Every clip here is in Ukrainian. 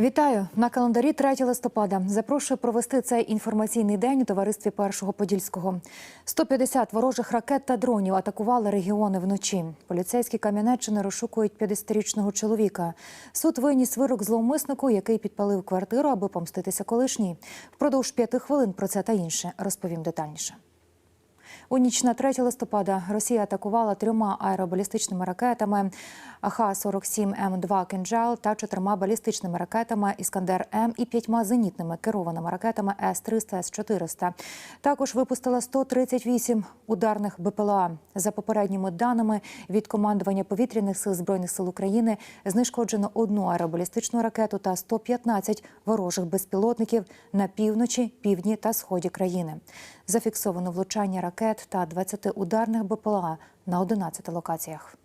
Вітаю на календарі 3 листопада. Запрошую провести цей інформаційний день у товаристві Першого Подільського. 150 ворожих ракет та дронів атакували регіони вночі. Поліцейські Кам'янеччини розшукують 50-річного чоловіка. Суд виніс вирок зловмиснику, який підпалив квартиру, аби помститися колишній. Впродовж п'яти хвилин про це та інше розповім детальніше. У ніч на 3 листопада Росія атакувала трьома аеробалістичними ракетами Х-47М2 «Кинджал» та чотирма балістичними ракетами «Іскандер-М» і п'ятьма зенітними керованими ракетами С-300, С-400. Також випустила 138 ударних БПЛА. За попередніми даними від командування повітряних сил Збройних сил України знешкоджено одну аеробалістичну ракету та 115 ворожих безпілотників на півночі, півдні та сході країни. Зафіксовано влучання ракет та 20 ударних БПЛА на 11 локаціях.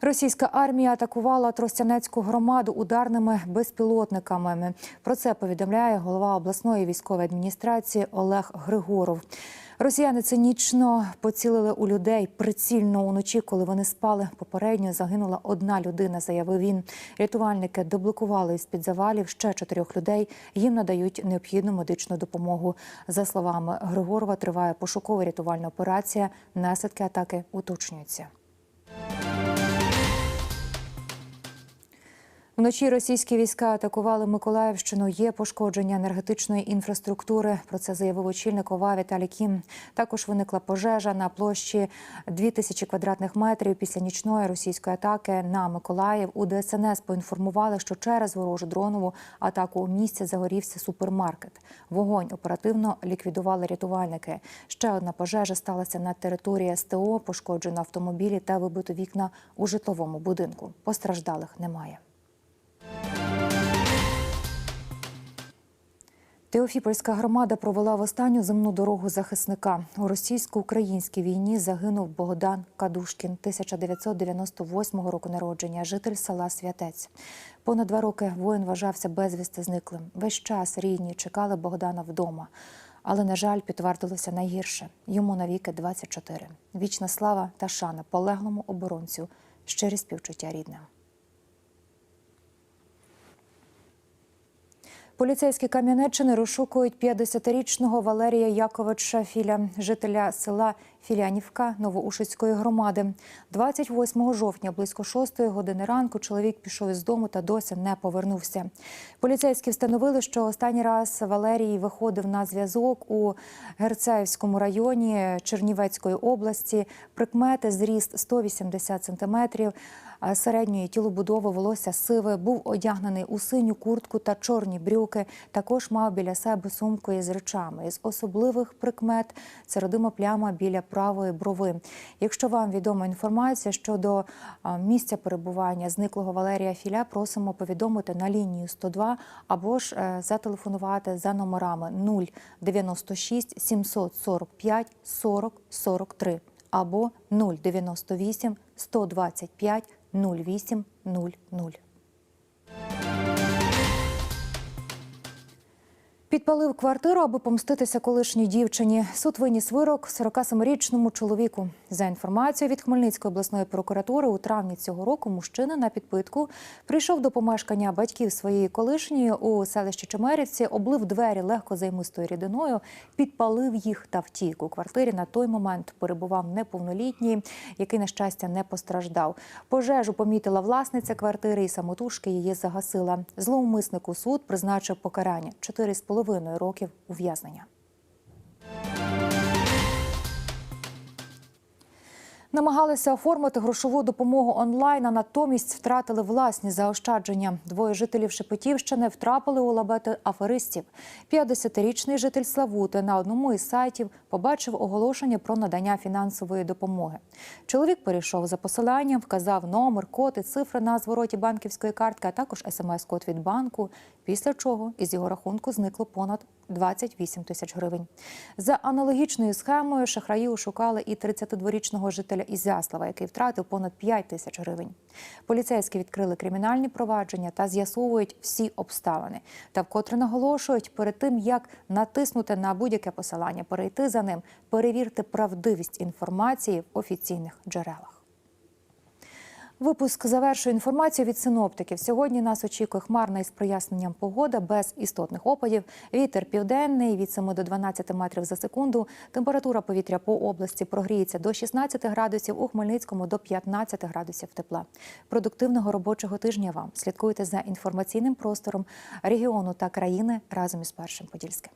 Російська армія атакувала Тростянецьку громаду ударними безпілотниками. Про це повідомляє голова обласної військової адміністрації Олег Григоров. Росіяни цинічно поцілили у людей прицільно уночі, коли вони спали. Попередньо загинула одна людина, заявив він. Рятувальники доблокували з під завалів ще чотирьох людей. Їм надають необхідну медичну допомогу. За словами Григорова, триває пошукова рятувальна операція. Наслідки атаки уточнюються. Вночі російські війська атакували Миколаївщину. Є пошкодження енергетичної інфраструктури. Про це заявив очільник ОВА Віталій Кім. Також виникла пожежа на площі 2000 квадратних метрів після нічної російської атаки на Миколаїв. У ДСНС поінформували, що через ворожу дронову атаку у місті загорівся супермаркет. Вогонь оперативно ліквідували рятувальники. Ще одна пожежа сталася на території СТО. Пошкоджено автомобілі та вибито вікна у житловому будинку. Постраждалих немає. Теофіпольська громада провела в останню земну дорогу захисника. У російсько-українській війні загинув Богдан Кадушкін, 1998 року народження, житель села Святець. Понад два роки воїн вважався безвісти зниклим. Весь час рідні чекали Богдана вдома. Але, на жаль, підтвердилося найгірше. Йому навіки 24. Вічна слава та шана полеглому оборонцю. Щирі співчуття рідним. Поліцейські Кам'янеччини розшукують 50-річного Валерія Яковича Філя, жителя села Філянівка Новоушицької громади. 28 жовтня, близько 6 години ранку, чоловік пішов із дому та досі не повернувся. Поліцейські встановили, що останній раз Валерій виходив на зв'язок у Герцаївському районі Чернівецької області. Прикмети зріст 180 сантиметрів. Середньої тілобудови волосся сиве, був одягнений у синю куртку та чорні брюки. Також мав біля себе сумку із речами. Із особливих прикмет це родима пляма біля правої брови. Якщо вам відома інформація щодо місця перебування зниклого Валерія Філя, просимо повідомити на лінію 102 або ж е, зателефонувати за номерами 096 745 40 43 або 098 125 0800. Підпалив квартиру, аби помститися колишній дівчині. Суд виніс вирок 47-річному чоловіку. За інформацією від Хмельницької обласної прокуратури, у травні цього року мужчина на підпитку прийшов до помешкання батьків своєї колишньої у селищі Чемерівці, облив двері легкозаймистою рідиною, підпалив їх та втік. У квартирі на той момент перебував неповнолітній, який, на щастя, не постраждав. Пожежу помітила власниця квартири і самотужки її загасила. Зловмиснику суд призначив покарання 4,5 половиною років ув'язнення. Намагалися оформити грошову допомогу онлайн, а натомість втратили власні заощадження. Двоє жителів Шепетівщини втрапили у лабети аферистів. 50-річний житель Славути на одному із сайтів побачив оголошення про надання фінансової допомоги. Чоловік перейшов за посиланням, вказав номер, код і цифри на звороті банківської картки, а також смс-код від банку. Після чого із його рахунку зникло понад 28 тисяч гривень. За аналогічною схемою шахраї ошукали і 32-річного жителя Ізяслава, який втратив понад 5 тисяч гривень. Поліцейські відкрили кримінальні провадження та з'ясовують всі обставини. Та вкотре наголошують, перед тим як натиснути на будь-яке посилання, перейти за ним, перевірте правдивість інформації в офіційних джерелах. Випуск завершує інформацію від синоптиків. Сьогодні нас очікує хмарна із проясненням погода без істотних опадів. Вітер південний від 7 до 12 метрів за секунду. Температура повітря по області прогріється до 16 градусів, у Хмельницькому до 15 градусів тепла. Продуктивного робочого тижня вам слідкуйте за інформаційним простором регіону та країни разом із першим подільським.